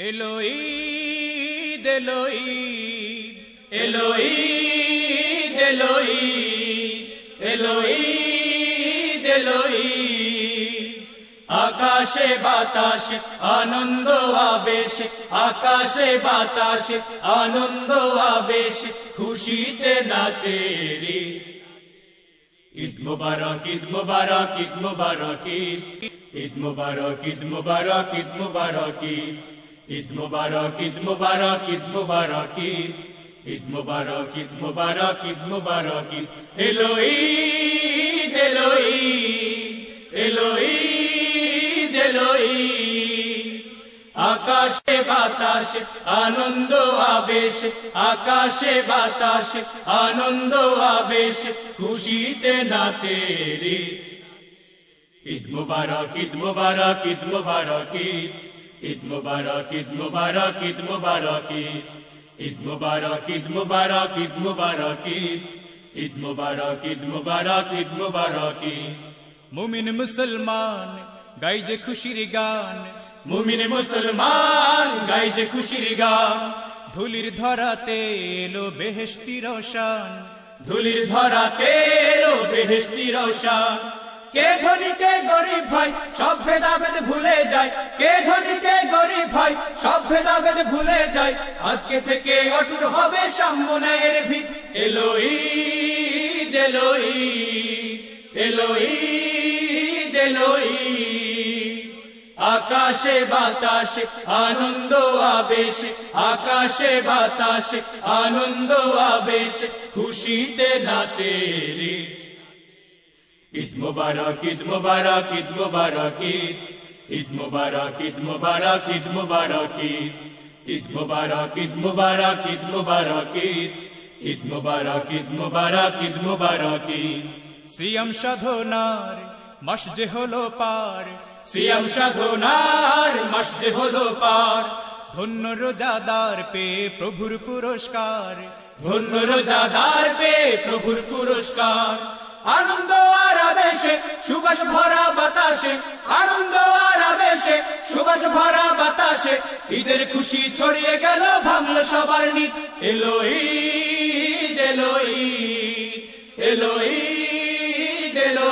এলোঈদ এলোঈদ এলোঈদ এলোঈদ এলোঈদ এলোঈদ আকাশে বাতাসে, আনন্দ, আবেশ। আকাশে বাতাসে, আনন্দ, আবেশ। খুশিতে নাচে রে। ঈদ মুবারক ঈদ মুবারক ঈদ মুবারক, ঈদ। ঈদ মুবারক ঈদ মুবারক ঈদ মুবারক, ঈদ। ঈদ মুবারক ঈদ মুবারক ঈদ মুবারক ঈদ। মুবারক ঈদ মুবারক ঈদ মুবারক, ঈদ। এলো ঈদ এলো ঈদ এলো ঈদ, এলো আকাশে বাতাসে, আনন্দ, আবেশ। আকাশে বাতাসে, আনন্দ, আবেশ। খুশিতে নাচে ঈদ মুবারক ঈদ মুবারক ঈদ মুবারক, ঈদ। ঈদ মুবারক ঈদ মুবারক ঈদ মুবারক ঈদ মুবারক ঈদ মুবারক ঈদ মুবারক ঈদ মুবারক ঈদ মুবারক ঈদ মুবারক। মুমিন মুসলমান গাই যে খুশির গান। মুমিন মুসলমান গাই যে খুশির গান। ধুলির ধরাতে এলো বেহেশতি রোশান। ধুলির ধরাতে এলো বেহেশতি রোশান। কে ধনী কে গরিব ভাই সব ভেদাভেদ ভুলে যায়। কে ধনী কে গরিব ভাই সব ভেদাভেদ ভুলে যায়। আজকে থেকে অটুট হবে সাম্যের ভিত। এলো ঈদ এলো ঈদ এলো ঈদ এলো ঈদ। আকাশে বাতাসে, আনন্দ, আবেশ। আকাশে বাতাসে, আনন্দ, আবেশ। খুশিতে নাচে রে। ঈদ মুবারক ঈদ মুবারক ঈদ মুবারক ঈদ মুবারক ঈদ মুবারক ঈদ মুবারক ঈদ মুবারক ঈদ মুবারক ঈদ মুবারক ঈদ মুবারক ঈদ মুবারক ঈদ মুবারক সিয়াম সাধনার মাস যে হলো পার সিয়াম সাধনার মাস যে হলো পার ধন্য রোজাদার পে প্রভুর পুরস্কার ধন্য রোজাদার পে প্রভুর পুরস্কার আনন্দ আর আবেশে, সুবাস ভরা বাতাসে। আনন্দ আর আবেশে, সুবাস ভরা বাতাসে। ঈদের খুশি ছড়িয়ে গেল, ভাঙল সবার নিত। এলো ঈদ, এলো এলো ঈদ, এলো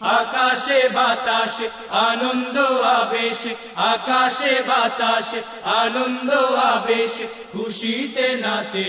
আকাশে বাতাসে, আনন্দ আবেশ। আকাশে বাতাসে, আনন্দ আবেশ। খুশিতে নাচে